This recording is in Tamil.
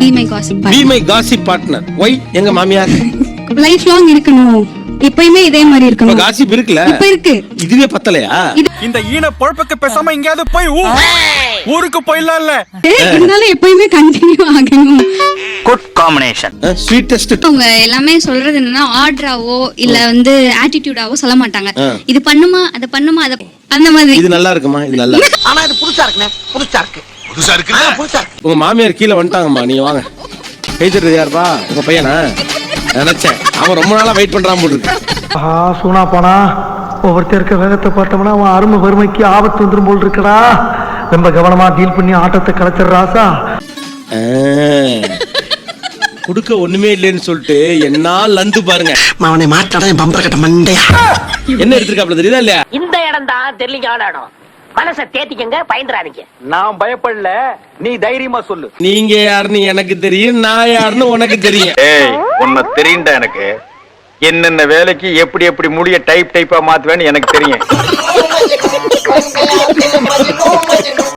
Be my gossip be my gossip partner why எங்க மாமியார்? லைஃப் லாங் இருக்கணும். எப்பயுமே இதே மாதிரி இருக்கணும். காசிப் இருக்குல்ல? இப்ப இருக்கு. இதுவே பத்தலையா? இந்த ஈன பொழப்புக்கு பேசாம எங்கேயாவது போய் ஊருக்கு போயிடலாம்ல இருந்தாலும் எப்பயுமே கண்டினியூ ஆகணும். குட் காம்பினேஷன் ஸ்வீட்டஸ்ட் அவங்க எல்லாமே சொல்றது என்னன்னா ஆர்டராவோ இல்ல வந்து ஆட்டிடியூடாவோ சொல்ல மாட்டாங்க. இது பண்ணுமா அதை பண்ணுமா அதை அந்த மாதிரி. இது நல்லா இருக்குமா? இது நல்லா ஆனா இது புதுசா இருக்குண்ணே. புதுசா இருக்கு. புதுசா இருக்கு உங்க மாமியார் கீழே வந்துட்டாங்கம்மா. நீங்க வாங்க. பேசுறது யாருப்பா? உங்க பையனா? நினைச்சேன். அவன் ரொம்ப நாளா வெயிட் பண்றான் போட்டு ஆஹா சூனா போனா ஒவ்வொருத்தர் இருக்க வேகத்தை பார்த்தோம்னா அவன் அருமை வறுமைக்கு ஆபத்து வந்துரும் போல் இருக்கடா. ரொம்ப கவனமா டீல் பண்ணி ஆட்டத்தை கலைச்சிடுறாசா. கொடுக்க ஒண்ணுமே இல்லைன்னு சொல்லிட்டு என்ன லந்து பாருங்க. அவனை மாட்டாடா என் பம்பர கட்ட மண்டையா? என்ன எடுத்திருக்காப்ல தெரியுதா இல்லையா? இந்த இடம் தான் தெரியலிங்கான இடம் மனசை தேத்திக்கங்க பயந்துறாதீங்க. நான் பயப்படல நீ தைரியமா சொல்லு. நீங்க யாருன்னு எனக்கு தெரியும் நான் யாருன்னு உனக்கு தெரியும். ஏய் உன்னை தெரியும்டா எனக்கு. என்னென்ன வேலைக்கு எப்படி எப்படி முடிய டைப் டைப்பா மாத்துவேன்னு எனக்கு தெரியும்.